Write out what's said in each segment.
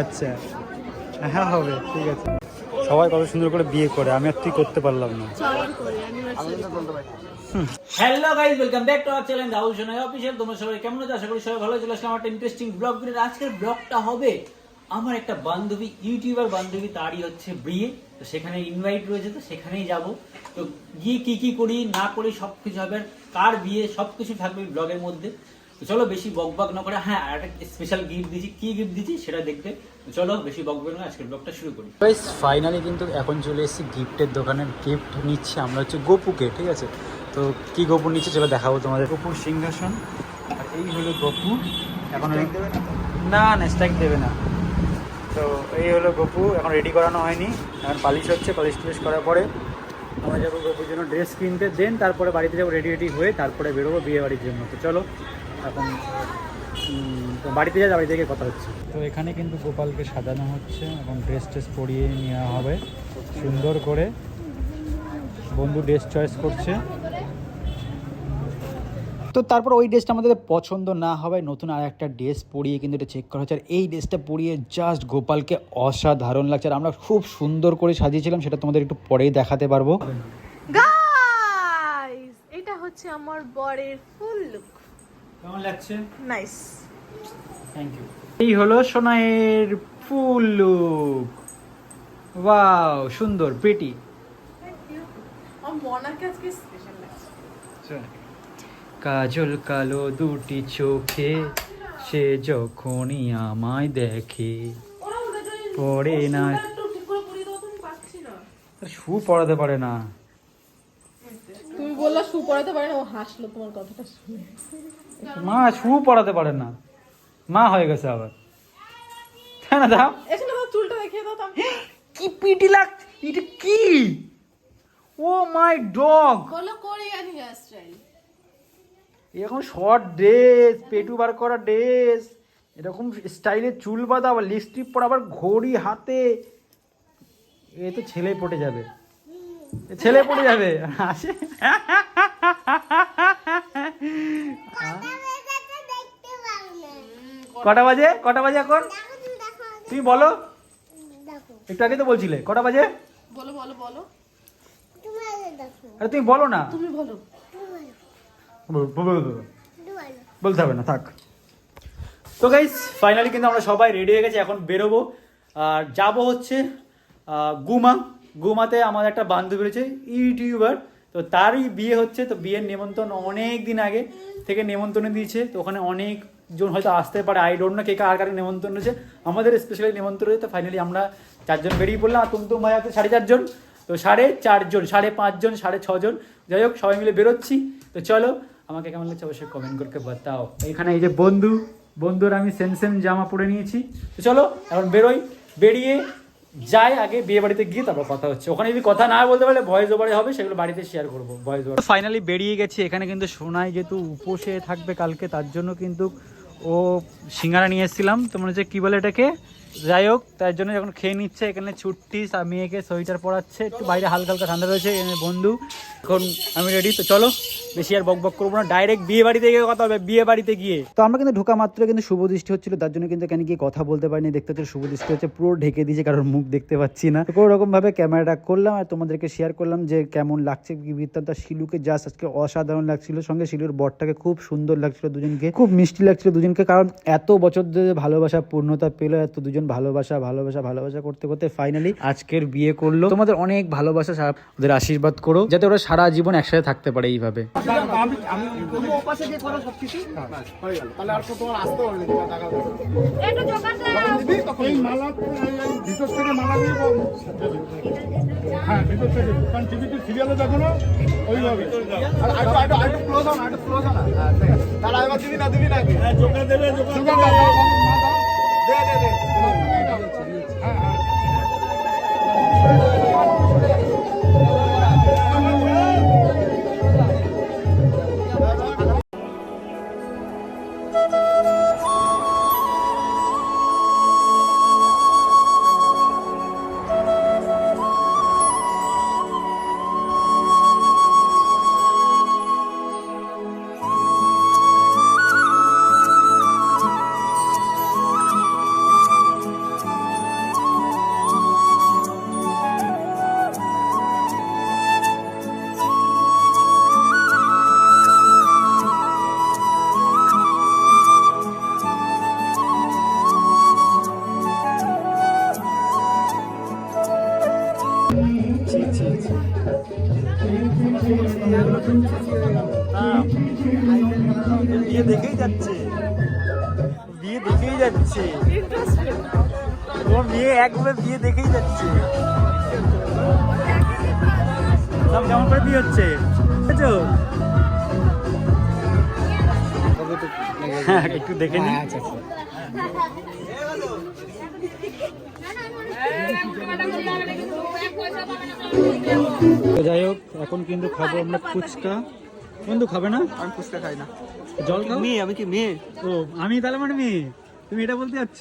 আচ্ছা। হ্যাঁ হবে, ঠিক আছে। সবাই কত সুন্দর করে বিয়ে করে, আমি আর তুই করতে পারলাম না। Hello guys welcome back to our channel Rahul Sonai official তোমরা সবাই কেমন আছো? আশা করি সবাই ভালো চলে আসলাম একটা ইন্টারেস্টিং ব্লগ ভিডিও আজকের ব্লগটা হবে আমার একটা বান্ধবী ইউটিউবার বান্ধবী, তারই হচ্ছে বিয়ে। তো সেখানে ইনভাইট রয়েছে তো সেখানেই যাব। তো গিয়ে কি কি করি না করি সব কিছু হবে। আর কার বিয়ে সব কিছু থাকবে ব্লগের মধ্যে। তো চলো বেশি বকবক না করে হ্যাঁ আর একটা স্পেশাল গিফট দিচ্ছি। কি গিফট দিচ্ছি সেটা দেখতে। চলো বেশি বকবক না আজকের ব্লগটা শুরু করি। ফাইনালি কিন্তু এখন চলে এসেছি গিফটের দোকানের গিফট নিচ্ছি। আমরা হচ্ছে গোপুকে ঠিক আছে? তো কি গোপু নিচ্ছে চলো দেখাবো তোমাদের। গোপুর সিংহাসন আর এই হলো গোপু। এখন না? না স্ট্যাক দেবে না। তো এই হলো গপু, এখন রেডি করানো হয়নি। এখন পালিশ হচ্ছে, পালিশ টালিশ করার পরে আমরা যাব গপুর জন্য ড্রেস কিনতে দেন তারপরে বাড়িতে যাব রেডি রেডি হয়ে তারপরে বেরোবো বিয়ে বাড়ির জন্য। তো চলো, এখন বাড়িতে যা বাড়ি থেকে কথা হচ্ছে। তো এখানে কিন্তু গোপালকে সাজানো হচ্ছে, এখন ড্রেস ট্রেস পরিয়ে নেওয়া হবে। সুন্দর করে বন্ধু ড্রেস চয়েস করছে। তো তারপর ওই ড্রেসটা আমাদের পছন্দ না হওয়ায় নতুন আর একটা ড্রেস পরিয়ে কিন্তু এটা চেক করা হচ্ছে। আর এই ড্রেসটা পরিয়ে জাস্ট গোপালকে অসাধারণ লাগছে। আর আমরা খুব সুন্দর করে সাজিয়েছিলাম সেটা তোমাদের একটু পরেই দেখাতে পারব। এটা হচ্ছে আমার বরের ফুল লুক কেমন লাগছে? নাইস থ্যাংক ইউ এই হলো সোনাইয়ের ফুল লুক ওয়াও সুন্দর পেটি আমার মনাকে আজকে স্পেশাল লাগছে। কাজল কালো দুটি চোখে সে যখনই আমায় দেখে পড়ে না। শু পড়াতে পারে না। তুমি বললা শু পরাতে পারে না ও হাসলো তোমার কথাটা শুনে। মা শু পড়াতে পারে না। মা হয়ে গেছে আবার। তাই না দাও। চুলটা দেখিয়ে দাও কি পিটি লাগ এটা কি? Oh my dog. বলো কোরিয়ান হেয়ার স্টাইল। এরকম শর্ট ড্রেস পেটু বার করা ড্রেস এরকম স্টাইলে চুল বাঁধা আবার লিপস্টিক পরা আবার ঘড়ি হাতে। এ তো ছেলে পটে যাবে। ছেলে পড়ে যাবে। আসে। কটা বাজে? কটা বাজে এখন? তুমি বলো। একটু আগে তো বলছিলে। কটা বাজে? বলো বলো বলো। আরে তুমি বলো না। তুমি বলো। বলতে হবে না থাক। তো গাইস ফাইনালি কিন্তু আমরা সবাই রেডি হয়ে গেছি এখন বেরোবো। আর যাব হচ্ছে গুমা। গুমাতে আমার একটা বান্ধবী রয়েছে ইউটিউবার। তো তারই বিয়ে হচ্ছে তো বিয়ের নেমন্তন্ন অনেক দিন আগে থেকে নেমন্তন্ন দিয়েছে। তো ওখানে অনেক জন হয়তো আসতে পারে আই ডোন্ট না কে কার কার নেমন্তন্ন হয়েছে। আমাদের স্পেশালি নেমন্তন্ন হয়েছে তো ফাইনালি আমরা চারজন বেরিয়ে পড়লাম আর তুমতুম ভাই আছে সাড়ে চারজন। তো সাড়ে চারজন সাড়ে পাঁচজন সাড়ে ছজন। যাই হোক সবাই মিলে বেরোচ্ছি। তো চলো আমাকে কেমন লাগছে অবশ্যই কমেন্ট করকে বাতাও। এখানে এই যে বন্ধু, বন্ধুর আমি সেম সেম জামা পরে নিয়েছি। তো চলো, এখন বেরোই। বেরিয়ে যাই আগে বিয়ে বাড়িতে গিয়ে তারপর কথা হচ্ছে। ওখানে যদি কথা না বলতে পারলে ভয়েস ওভারে হবে, সেগুলো বাড়িতে শেয়ার করব ভয়েস ওভার ফাইনালি বেরিয়ে গেছি। এখানে কিন্তু সোনাই যেহেতু উপসে থাকবে কালকে, তার জন্য কিন্তু ও সিঙ্গারা নিয়ে এসেছিলাম। তো মনে হচ্ছে কী বলে এটাকে? যাই হোক, তার জন্য যখন খেয়ে নিচ্ছে, এখানে ছুট্টি মেয়েকে সোয়েটার পরাচ্ছে। একটু বাইরে হালকা হালকা ঠান্ডা রয়েছে এখানে বন্ধু, এখন আমি রেডি তো চলো, বেশি আর বক বক করব না। ডাইরেক্ট বিয়ে বাড়িতে গিয়ে কথা হবে, বিয়ে বাড়িতে গিয়ে। তো আমরা কিন্তু ঢোকা মাত্র কিন্তু শুভ দৃষ্টি হচ্ছিল, তার জন্য কিন্তু এখানে গিয়ে কথা বলতে পারিনি, দেখতে হচ্ছে শুভ দৃষ্টি হচ্ছে, পুরো ঢেকে দিয়েছে কারণ মুখ দেখতে পাচ্ছি না। তো কোনো রকম ভাবে ক্যামেরাটা করলাম, আর তোমাদেরকে শেয়ার করলাম যে কেমন লাগছে কি বৃত্তান্ত শিলুকে জাস্ট আজকে অসাধারণ লাগছিল, সঙ্গে শিলুর বরটাকে খুব সুন্দর লাগছিল দুজনকে, খুব মিষ্টি লাগছিল দুজনকে, কারণ এত বছর ধরে ভালোবাসা, পূর্ণতা পেল, এত দুজন ভালোবাসা ভালোবাসা ভালোবাসা করতে করতে ফাইনালি আজকের বিয়ে করল তোমাদের অনেক ভালোবাসা ওদের আশীর্বাদ করো যাতে ওরা সারা জীবন একসাথে থাকতে পারে এইভাবে। হ্যাঁ ভিতর থেকে কারণ টিভিতে সিরিয়ালে দেখো না ওইভাবে আর ক্লোজ হন ক্লোজ হন এবার দিবি না দিবি হ্যাঁ জোকা দেবে জোকা দাও দে দে বিয়ে দেখেই যাচ্ছে। বিয়ে দেখেই যাচ্ছে। তোমার মেয়ে একভাবে বিয়ে দেখেই যাচ্ছে। সব কেমন করে বিয়ে হচ্ছে? বুঝেছ? হ্যাঁ একটু দেখে নি। যাই হোক, এখন কিন্তু খাব আমরা ফুচকা। বন্ধু খাবে না? আমি ফুচকা খাই না। জল খাও। মেয়ে আমি কি মেয়ে? ও আমি তাহলে মানে মেয়ে। তুমি এটা বলতে যাচ্ছ?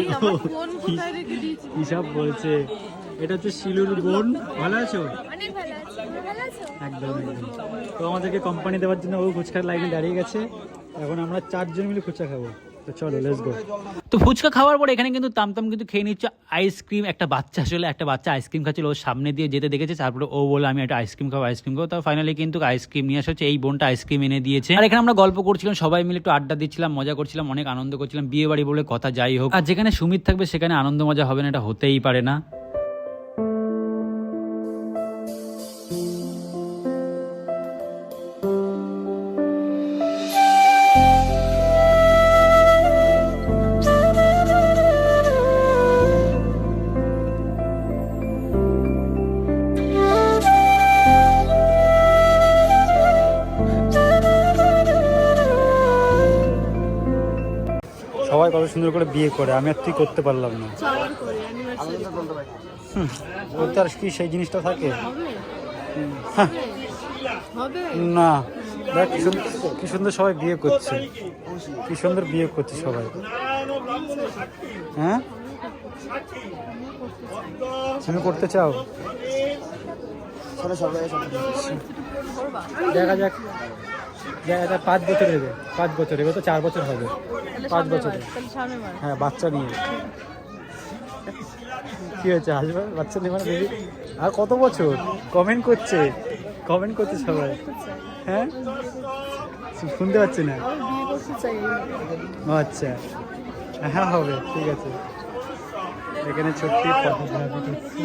এই আমার ফোন কোথায় রেখে দিয়েছি কি সব বলছে। এটা হচ্ছে শিলুর বোন। ভালো আছো? একদম একদম। তো আমাদেরকে কোম্পানি দেওয়ার জন্য ও ফুচকার লাইনে দাঁড়িয়ে গেছে। এখন আমরা চারজন মিলে ফুচকা খাব। চলো লেটস গো তো ফুচকা খাওয়ার পর এখানে কিন্তু তামতাম কিন্তু খেয়ে নিচ্ছে আইসক্রিম, একটা বাচ্চা আসলে একটা বাচ্চা আইসক্রিম খাচ্ছিল, ওর সামনে দিয়ে যেতে দেখেছে, তারপরে ও বলে আমি একটা আইসক্রিম খাব আইসক্রিম খাব। তো ফাইনালি কিন্তু আইসক্রিম নিয়ে আসা হচ্ছে এই বোনটা আইসক্রিম এনে দিয়েছে। আর এখানে আমরা গল্প করছিলাম, সবাই মিলে একটু আড্ডা দিচ্ছিলাম, মজা করছিলাম, অনেক আনন্দ করছিলাম বিয়ে বাড়ি বলে কথা যাই হোক। আর যেখানে সুমিত থাকবে, সেখানে আনন্দ মজা হবে না, এটা হতেই পারে না। সুন্দর করে বিয়ে করে আমি আর তুই করতে পারলাম না। ওর তো আর কি সেই জিনিসটা থাকে? হ্যাঁ। না দেখ কি সুন্দর কি সুন্দর সবাই বিয়ে করছে। কি সুন্দর বিয়ে করছে সবাই। হ্যাঁ? তুমি করতে চাও? দেখা যাক। দেখা যাক পাঁচ বছর হবে পাঁচ বছর এবার তো চার বছর হবে পাঁচ বছরে। হ্যাঁ বাচ্চা নিয়ে। কি হয়েছে আসবে বাচ্চা নিয়ে মানে বেবি? আর কত বছর? কমেন্ট করছে কমেন্ট করছে সবাই। হ্যাঁ? শুনতে পাচ্ছি না। আচ্ছা। হ্যাঁ হবে ঠিক আছে। এখানে ছোট্ট ফটোগ্রাফি করছি।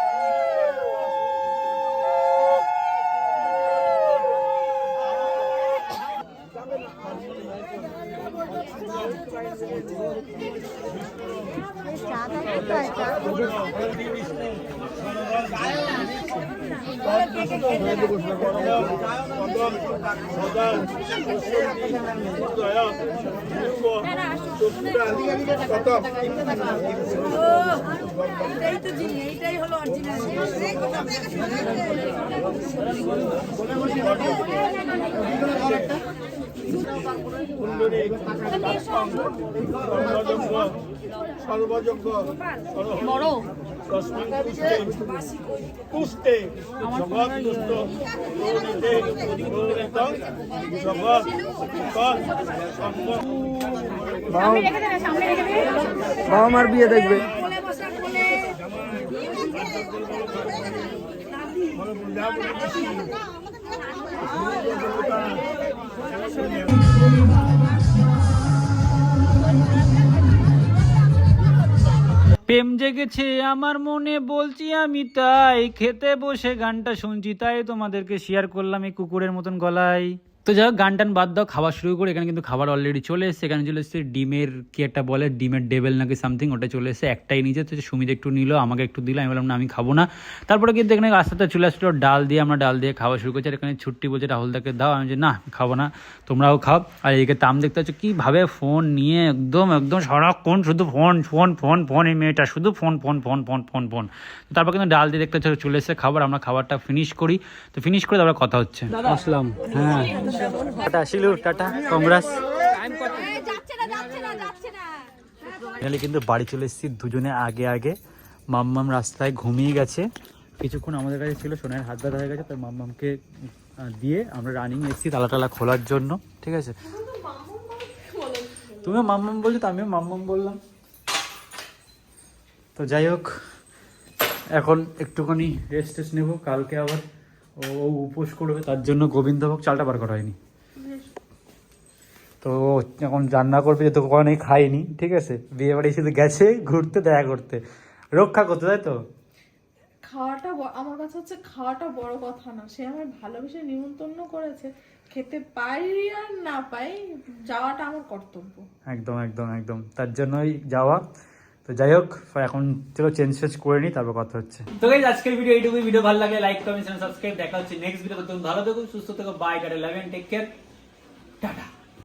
সর্বযোগ্য বড় তস্মিন পুষ্টে পুষ্টে জগৎ গৌরীতং জগৎ বাবা মার বিয়ে দেখবে প্রেম জেগেছে আমার মনে, বলছি আমি তাই। খেতে বসে গানটা শুনছি, তাই তোমাদেরকে শেয়ার করলাম এই কুকুরের মতন গলায়। তো যাই হোক গান টান বাদ দাও, খাওয়া শুরু করে এখানে কিন্তু খাবার অলরেডি চলে এসেছে। এখানে চলে এসেছে ডিমের, কি একটা বলে, ডিমের ডেবেল নাকি সামথিং ওটা চলে এসেছে, একটাই নিচে। তো সুমিত একটু নিল, আমাকে একটু দিল, আমি বললাম, না, আমি খাব না। তারপরে কিন্তু এখানে আস্তে আস্তে চলে আসলো ডাল দিয়ে, আমরা ডাল দিয়ে খাওয়া শুরু করছি। আর এখানে ছুট্টি বলছে রাহুলদাকে দাও। আমি যে না খাব না, তোমরাও খাও। আর এদিকে তাম দেখতে পাচ্ছ কীভাবে ফোন নিয়ে একদম একদম সারাক্ষণ শুধু ফোন ফোন ফোন ফোন এই মেয়েটা, শুধু phone phone phone phone phone phone তারপর কিন্তু ডাল দিয়ে দেখতে পাচ্ছ চলে এসেছে খাবার আমরা খাবারটা ফিনিশ করি। তো ফিনিশ করে তারপরে কথা হচ্ছে। আসলাম। হ্যাঁ। টাটা কংগ্রেস। ফাইনালি কিন্তু বাড়ি চলে এসেছি দুজনে আগে আগে। মাম্মাম রাস্তায় ঘুমিয়ে গেছে। কিছুক্ষণ আমাদের কাছে ছিল সোনার হাত ব্যথা হয়ে গেছে তাই মাম্মামকে দিয়ে আমরা রানিং এসেছি তালা টালা খোলার জন্য। ঠিক আছে? তুমিও মাম্মাম বলছো তো আমিও মাম্মাম বললাম। তো যাই হোক এখন একটুখানি রেস্ট টেস্ট নেব কালকে আবার ও উপোস করবে তার জন্য গোবিন্দভোগ চালটা বার করা হয়নি। তো এখন রান্না করবে যে তো কখনোই খাইনি ঠিক আছে? বিয়ে বাড়ি শুধু গেছে ঘুরতে দেখা করতে। রক্ষা করতে তাই তো? খাওয়াটা আমার কাছে হচ্ছে খাওয়াটা বড় কথা না। সে আমার ভালোবেসে নিমন্ত্রণ করেছে খেতে পাই আর না পাই যাওয়াটা আমার কর্তব্য। একদম একদম একদম। তার জন্যই যাওয়া। তো যাই হোক, এখন চলো চেঞ্জ ফেঞ্জ করে নিই তারপর কথা হচ্ছে। তো গাইজ আজকের ভিডিও এইটুকু ভিডিও ভালো লাগে লাইক কমেন্ট সাবস্ক্রাইব দেখা হচ্ছে নেক্সট ভিডিও তুমি ভালো থেকো, সুস্থ থেকো। Bye tata love take care tata.